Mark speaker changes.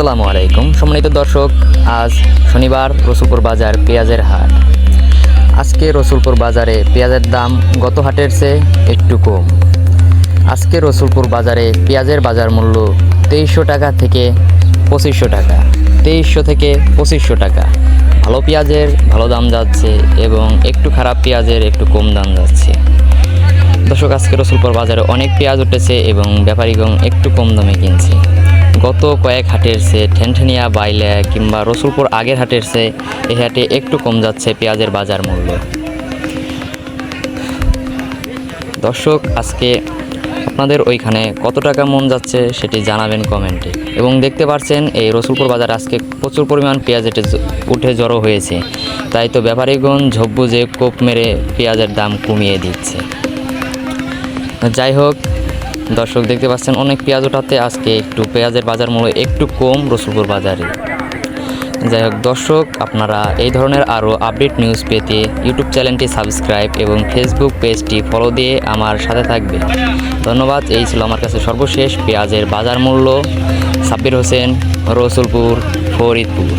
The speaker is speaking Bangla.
Speaker 1: আসসালামু আলাইকুম। সম্মানিত দর্শক, আজ শনিবার রসুলপুর বাজার পেঁয়াজের হাট। আজকে রসুলপুর বাজারে পেঁয়াজের দাম গত হাটের চেয়ে একটু কম। আজকে রসুলপুর বাজারে পেঁয়াজের বাজার মূল্য তেইশশো টাকা থেকে পঁচিশশো টাকা, তেইশশো থেকে পঁচিশশো টাকা। ভালো পেঁয়াজের ভালো দাম যাচ্ছে এবং একটু খারাপ পেঁয়াজের একটু কম দাম যাচ্ছে। দর্শক, আজকে রসুলপুর বাজারে অনেক পেঁয়াজ উঠেছে এবং ব্যাপারীগণ একটু কম দামে কিনছে। গত কয়েক হাটের সে ঠেনঠেনিয়া বাইলে কিংবা রসুলপুর আগের হাটের সে এই হাটে একটু কম যাচ্ছে পেঁয়াজের বাজার মূল্য। দর্শক, আজকে আপনাদের ওইখানে কত টাকা মন যাচ্ছে সেটি জানাবেন কমেন্টে। এবং দেখতে পাচ্ছেন এই রসুলপুর বাজার আজকে প্রচুর পরিমাণ পেঁয়াজ এটে উঠে জড়ো হয়েছে। তাই তো ব্যাপারীগণ ঝোপ বুঝে কোপ মেরে পেঁয়াজের দাম কমিয়ে দিচ্ছে। যাই হোক দর্শক দেখতে পাচ্ছেন, অনেক পেঁয়াজ ওঠাতে আজকে একটু পেঁয়াজের বাজার মূল্য একটু কম রসুলপুর বাজারে। যাই হোক, দর্শক, আপনারা এই ধরনের আরও আপডেট নিউজ পেতে ইউটিউব চ্যানেলটি সাবস্ক্রাইব এবং ফেসবুক পেজটি ফলো দিয়ে আমার সাথে থাকবে। ধন্যবাদ, এই ছিল আমার কাছে সর্বশেষ পেঁয়াজের বাজার মূল্য। সাব্বির হোসেন, রসুলপুর, ফরিদপুর।